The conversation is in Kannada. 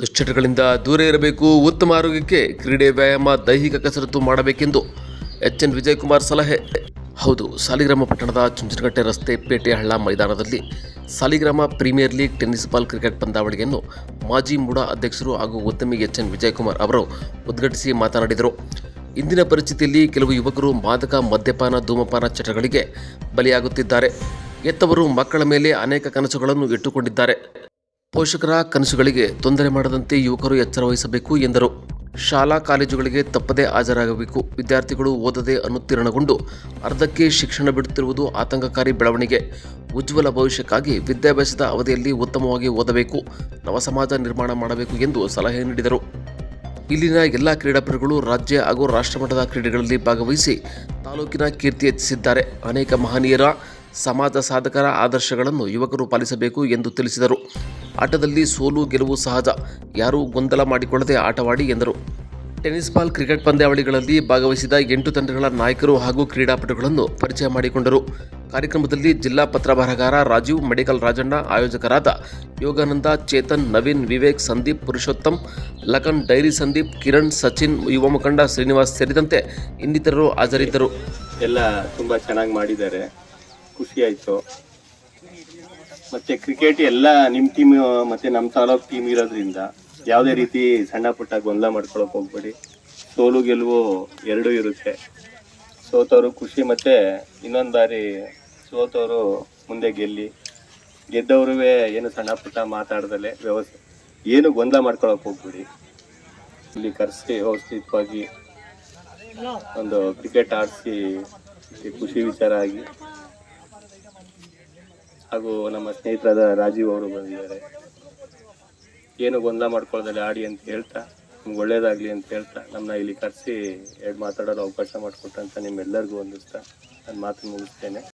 ದುಶ್ಚಟಗಳಿಂದ ದೂರ ಇರಬೇಕು. ಉತ್ತಮ ಆರೋಗ್ಯಕ್ಕೆ ಕ್ರೀಡೆ ವ್ಯಾಯಾಮ ದೈಹಿಕ ಕಸರತ್ತು ಮಾಡಬೇಕೆಂದು ಎಚ್ ಎನ್ ವಿಜಯಕುಮಾರ್ ಸಲಹೆ. ಹೌದು, ಸಾಲಿಗ್ರಾಮ ಪಟ್ಟಣದ ಚುಂಚನಕಟ್ಟೆ ರಸ್ತೆ ಪೇಟೆ ಹಳ್ಳ ಮೈದಾನದಲ್ಲಿ Saligrama premier league tennis ball cricket ಪಂದ್ಯಾವಳಿಯನ್ನು ಮಾಜಿ ಮೂಡಾ ಅಧ್ಯಕ್ಷರು ಹಾಗೂ ಉದ್ಯಮಿ ಎಚ್ ಎನ್ ವಿಜಯಕುಮಾರ್ ಅವರು ಉದ್ಘಾಟಿಸಿ ಮಾತನಾಡಿದರು. ಇಂದಿನ ಪರಿಸ್ಥಿತಿಯಲ್ಲಿ ಕೆಲವು ಯುವಕರು ಮಾದಕ ಮದ್ಯಪಾನ, ಧೂಮಪಾನ ಚಟಗಳಿಗೆ ಬಲಿಯಾಗುತ್ತಿದ್ದಾರೆ. ಎತ್ತವರು ಮಕ್ಕಳ ಮೇಲೆ ಅನೇಕ ಕನಸುಗಳನ್ನು ಇಟ್ಟುಕೊಂಡಿದ್ದಾರೆ. ಪೋಷಕರ ಕನಸುಗಳಿಗೆ ತೊಂದರೆ ಮಾಡದಂತೆ ಯುವಕರು ಎಚ್ಚರ ವಹಿಸಬೇಕು ಎಂದರು. ಶಾಲಾ ಕಾಲೇಜುಗಳಿಗೆ ತಪ್ಪದೇ ಹಾಜರಾಗಬೇಕು. ವಿದ್ಯಾರ್ಥಿಗಳು ಓದದೆ ಅನುತ್ತೀರ್ಣಗೊಂಡು ಅರ್ಧಕ್ಕೆ ಶಿಕ್ಷಣ ಬಿಡುತ್ತಿರುವುದು ಆತಂಕಕಾರಿ ಬೆಳವಣಿಗೆ. ಉಜ್ವಲ ಭವಿಷ್ಯಕ್ಕಾಗಿ ವಿದ್ಯಾಭ್ಯಾಸದ ಅವಧಿಯಲ್ಲಿ ಉತ್ತಮವಾಗಿ ಓದಬೇಕು ನವಸಮಾಜ ನಿರ್ಮಾಣ ಮಾಡಬೇಕು ಎಂದು ಸಲಹೆ ನೀಡಿದರು. ಇಲ್ಲಿನ ಎಲ್ಲ ಕ್ರೀಡಾಪಟುಗಳು ರಾಜ್ಯ ಹಾಗೂ ರಾಷ್ಟ್ರಮಟ್ಟದ ಕ್ರೀಡೆಗಳಲ್ಲಿ ಭಾಗವಹಿಸಿ ತಾಲೂಕಿನ ಕೀರ್ತಿ ಹೆಚ್ಚಿಸಿದ್ದಾರೆ. ಅನೇಕ ಮಹನೀಯರ ಸಮಾಜ ಸಾಧಕರ ಆದರ್ಶಗಳನ್ನು ಯುವಕರು ಪಾಲಿಸಬೇಕು ಎಂದು ತಿಳಿಸಿದರು. ಆಟದಲ್ಲಿ ಸೋಲು, ಗೆಲುವು ಸಹಜ. ಯಾರೂ ಗೊಂದಲ ಮಾಡಿಕೊಳ್ಳದೆ ಆಟವಾಡಿ ಎಂದರು. ಟೆನ್ನಿಸ್ ಬಾಲ್ ಕ್ರಿಕೆಟ್ ಪಂದ್ಯಾವಳಿಗಳಲ್ಲಿ ಭಾಗವಹಿಸಿದ ಎಂಟು ತಂಡಗಳ ನಾಯಕರು ಹಾಗೂ ಕ್ರೀಡಾಪಟುಗಳನ್ನು ಪರಿಚಯ ಮಾಡಿಕೊಂಡರು. ಕಾರ್ಯಕ್ರಮದಲ್ಲಿ ಜಿಲ್ಲಾ ಪತ್ರ ಬರಹಗಾರ ರಾಜೀವ್, ಮೆಡಿಕಲ್ ರಾಜಣ್ಣ, ಆಯೋಜಕರಾದ ಯೋಗಾನಂದ, ಚೇತನ್, ನವೀನ್, ವಿವೇಕ್, ಸಂದೀಪ್, ಪುರುಷೋತ್ತಮ್, ಲಖನ್, ಡೈರಿ ಸಂದೀಪ್, ಕಿರಣ್, ಸಚಿನ್, ಯುವ ಮುಖಂಡ ಶ್ರೀನಿವಾಸ್ ಸೇರಿದಂತೆ ಇನ್ನಿತರರು ಹಾಜರಿದ್ದರು. ಎಲ್ಲ ತುಂಬ ಚೆನ್ನಾಗಿ ಮಾಡಿದ್ದಾರೆ. ಖುಷಿ ಆಯಿತು ಮತ್ತು ಕ್ರಿಕೆಟ್ ಎಲ್ಲ ನಿಮ್ಮ ಟೀಮ್ ಮತ್ತು ನಮ್ಮ ತಾಲೂಕ್ ಟೀಮ್ ಇರೋದ್ರಿಂದ ಯಾವುದೇ ರೀತಿ ಸಣ್ಣ ಪುಟ್ಟ ಗೊಂದಲ ಮಾಡ್ಕೊಳಕ್ಕೆ ಹೋಗ್ಬೇಡಿ. ಸೋಲು ಗೆಲುವು ಎರಡೂ ಇರುತ್ತೆ. ಸೋತವರು ಖುಷಿ ಮತ್ತು ಇನ್ನೊಂದು ಬಾರಿ ಸೋತವರು ಮುಂದೆ ಗೆಲ್ಲಿ ಗೆದ್ದವ್ರೂ ಏನು ಸಣ್ಣ ಪುಟ್ಟ ಮಾತಾಡ್ದಲೆ ವ್ಯವಸ್ಥೆ, ಏನು ಗೊಂದಲ ಮಾಡ್ಕೊಳಕ್ಕೆ ಹೋಗ್ಬೇಡಿ. ಇಲ್ಲಿ ಕರೆಸಿ ವ್ಯವಸ್ಥಿತವಾಗಿ ಒಂದು ಕ್ರಿಕೆಟ್ ಆಡಿಸಿ ಖುಷಿ ವಿಚಾರ ಆಗಿ ಹಾಗೂ ನಮ್ಮ ಸ್ನೇಹಿತರಾದ ರಾಜೀವ್ ಅವರು ಬಂದಿದ್ದಾರೆ. ಏನು ಗೊಂದಲ ಮಾಡ್ಕೊಳ್ಳೋದಲ್ಲಿ ಆಡಿ ಅಂತ ಹೇಳ್ತಾ, ನಿಮ್ಗೆ ಒಳ್ಳೇದಾಗಲಿ ಅಂತ ಹೇಳ್ತಾ ನಮ್ಮನ್ನ ಇಲ್ಲಿ ಕರೆಸಿ ಎರಡು ಮಾತಾಡೋದು ಅವಕಾಶ ಮಾಡಿಕೊಟ್ಟಂತ ನಿಮ್ಮೆಲ್ಲರಿಗೂ ಒಂದಿಸ್ತಾ ನಾನು ಮಾತು ಮುಗಿಸ್ತೇನೆ.